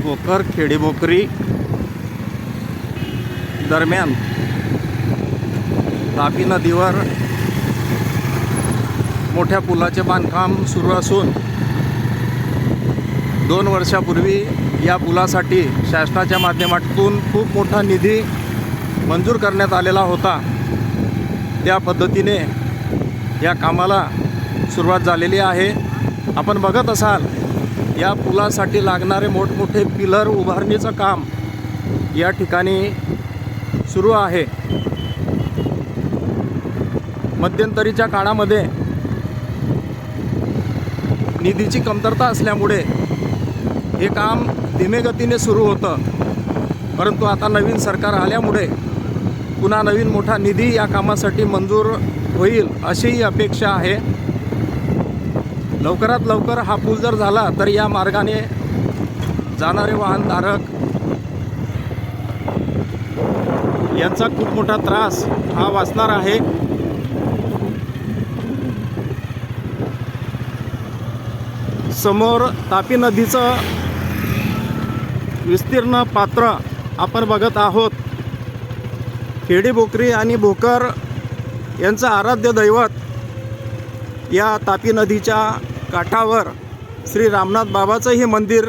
भोकर खेडीभोकरी दरम्यान तापी नदीवर मोठ्या पुलाचे बांधकाम सुरू असून दोन वर्षापूर्वी या पुलासाठी शासनाच्या माध्यमातून खूप मोठा निधी मंजूर करण्यात आलेला होता. त्या पद्धतीने या कामाला सुरुवात झालेली आहे. आपण बघत असाल या पुलासाठी लागणारे मोठमोठे पिलर उभारणीचं काम या ठिकाणी सुरू आहे. मध्यंतरीच्या काळामध्ये निधीची कमतरता असल्यामुळे हे काम धीमे गतीने सुरू होतं. परंतु आता नवीन सरकार आल्यामुळे पुन्हा नवीन मोठा निधी या कामासाठी मंजूर होईल अशीही अपेक्षा आहे. लवकरात लवकर हा पूल जर झाला तर या मार्गाने जाणारे वाहनधारक यांचा खूप मोठा त्रास हा वाचणार आहे. समोर तापी नदीचं विस्तीर्ण पात्र आपण बघत आहोत. खेडी भोकरी आणि भोकर यांचं आराध्य दैवत या तापी नदीच्या काठावर श्री रामनाथ बाबाचं हे मंदिर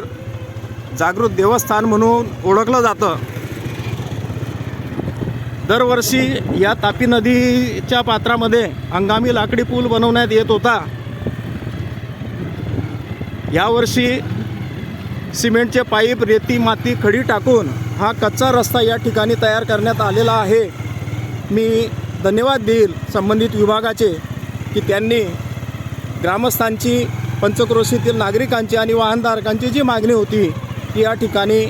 जागृत देवस्थान म्हणून ओळखलं जातं. दरवर्षी या तापी नदीच्या पात्रामध्ये हंगामी लाकडी पूल बनवण्यात येत होता. यावर्षी सिमेंटचे पाईप रेती माती खडी टाकून हा कच्चा रस्ता या ठिकाणी तयार करण्यात आलेला आहे. मी धन्यवाद देईल संबंधित विभागाचे की त्यांनी ग्रामस्थांची पंचक्रोशीतील नागरिकांची आणि वाहनधारकांची जी मागणी होती की या ठिकाणी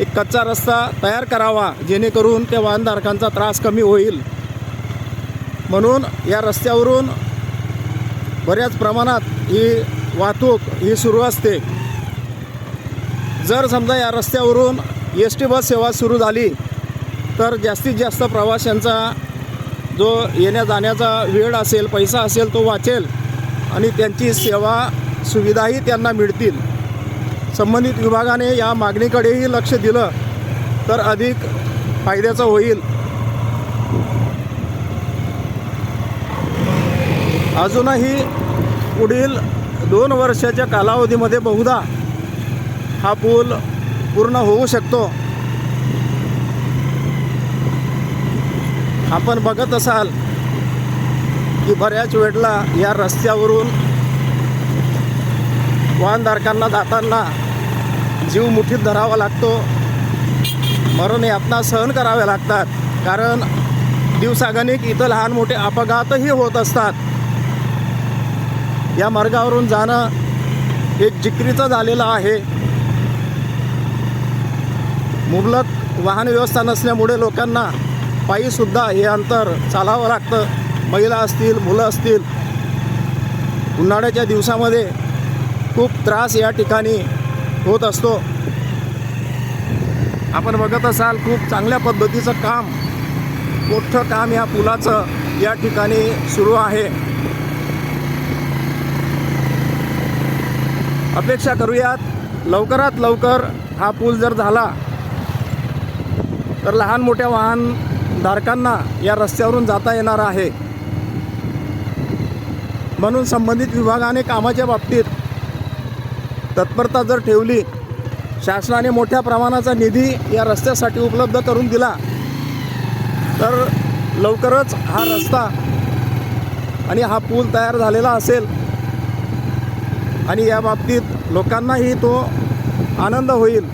एक कच्चा रस्ता तयार करावा जेणेकरून त्या वाहनधारकांचा त्रास कमी होईल. म्हणून या रस्त्यावरून बऱ्याच प्रमाणात ही वाहतूक ही सुरू असते. जर समजा या रस्त्यावरून एस टी बस सेवा सुरू झाली तर जास्तीत जास्त प्रवाशांचा जो येण्या जाण्याचा वेळ असेल पैसा असेल तो वाचेल. आणि त्यांची सेवा सुविधाही त्यांना मिळतील. संबंधित विभागाने या मागणीकडेही लक्ष दिलं तर अधिक फायद्याचं होईल. अजूनही पुढील दोन वर्षाच्या कालावधीमध्ये बहुधा हा पूल पूर्ण होऊ शकतो. आपण बघत असाल की बऱ्याच वेळेला या रस्त्यावरून वाहनधारकांना जाताना जीव मुठीत धरावा लागतो. मरण यातना सहन कराव्या लागतात. कारण दिवसागणिक इथं लहान मोठे अपघातही होत असतात. या मार्गावरून जाणं एक जिक्रीचं झालेलं आहे. मुबलक वाहन व्यवस्था नसल्यामुळे लोकांना पायीसुद्धा हे अंतर चालावं लागतं. महिला असतील मुलं असतील उन्हाळ्याच्या दिवसामध्ये खूप त्रास या ठिकाणी होत असतो. आपण बघत असाल खूप चांगल्या पद्धतीचं काम मोठं काम या पुलाचं या ठिकाणी सुरू आहे. अपेक्षा करूयात लवकरात लवकर हा पूल जर झाला तर लहान मोठ्या वाहनधारकांना या रस्त्यावरून जाता येणार आहे. म्हणून संबंधित विभागाने कामाच्या बाबतीत तत्परता जर ठेवली शासनाने मोठ्या प्रमाणाचा निधी या रस्त्यासाठी उपलब्ध करून दिला तर लवकरच हा रस्ता आणि हा पूल तयार झालेला असेल. आणि या बाबतीत लोकांनाही तो आनंद होईल.